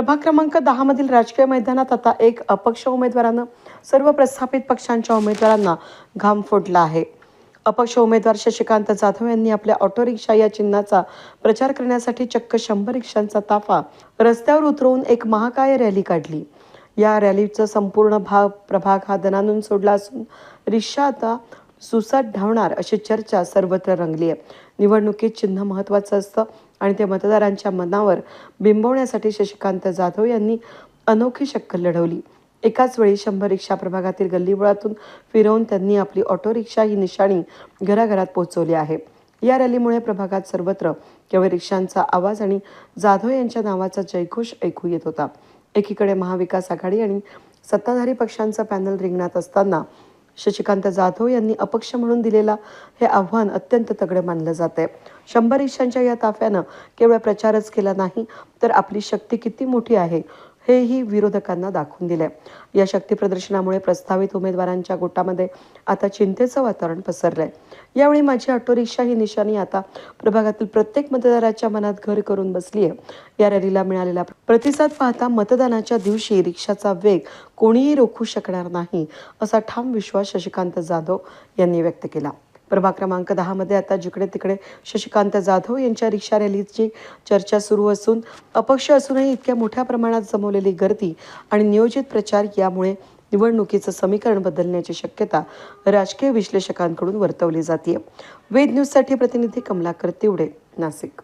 प्रभाग क्रमांक दहा मधील राजकीय मैदानात आता एक अपक्ष उमेदवारानं सर्व प्रस्थापित पक्षांच्या उमेदवारांना घाम फोडला आहे. अपक्ष उमेदवार शशिकांत जाधव यांनी आपल्या ऑटो रिक्षा या चिन्हाचा प्रचार करण्यासाठी चक्क शंभर रिक्षांचा ताफा रस्त्यावर उतरवून एक महाकाय रॅली काढली. या रॅलीचा संपूर्ण भाग प्रभाग हा दणानून सोडला असून रिक्षा आता सुसाट धावणार अशी चर्चा सर्वत्र रंगली आहे. निवडणुकीत चिन्ह महत्त्वाचं असतं आणि ते मतदारांच्या मनावर बिंबवण्यासाठी शशिकांत जाधव यांनी अनोखी शक्कल लढवली. एकाच वेळी शंभर रिक्षा प्रभागातील गल्लीबोळातून फिरवून त्यांनी आपली ऑटो रिक्षा ही निशाणी घराघरात पोहोचवली आहे. या रॅलीमुळे प्रभागात सर्वत्र केवळ रिक्षांचा आवाज आणि जाधव यांच्या नावाचा जयघोष ऐकू येत होता. एकीकडे महाविकास आघाडी आणि सत्ताधारी पक्षांचा पॅनल रिंगणात असताना शशिकांत जाधव यांनी अपक्ष म्हणून दिलेला हे आव्हान अत्यंत तगडे मानलं जात आहे शंभर ईशांच्या या ताफ्यानं केवळ प्रचारच केला नाही तर आपली शक्ती किती मोठी आहे हेही विरोधकांना दाखवून दिले या शक्ती प्रदर्शनामुळे प्रस्तावित उमेदवारांच्या गोटामध्ये आता चिंतेचं वातावरण पसरलंय. यावेळी माझी ऑटो रिक्षा ही निशाणी आता प्रभागातील प्रत्येक मतदाराच्या मनात घर करून बसली आहे या रॅलीला मिळालेला प्रतिसाद पाहता मतदानाच्या दिवशी रिक्षाचा वेग कोणीही रोखू शकणार नाही असा ठाम विश्वास शशिकांत जाधव यांनी व्यक्त केला. प्रभाग क्रमांक दहामध्ये आता जिकडे तिकडे शशिकांत जाधव यांच्या रिक्षा रॅलीची चर्चा सुरू असून अपक्ष असूनही इतक्या मोठ्या प्रमाणात जमवलेली गर्दी आणि नियोजित प्रचार यामुळे निवडणुकीचं समीकरण बदलण्याची शक्यता राजकीय विश्लेषकांकडून वर्तवली जाते वेद न्यूजसाठी प्रतिनिधी कमलाकर तिवडे नाशिक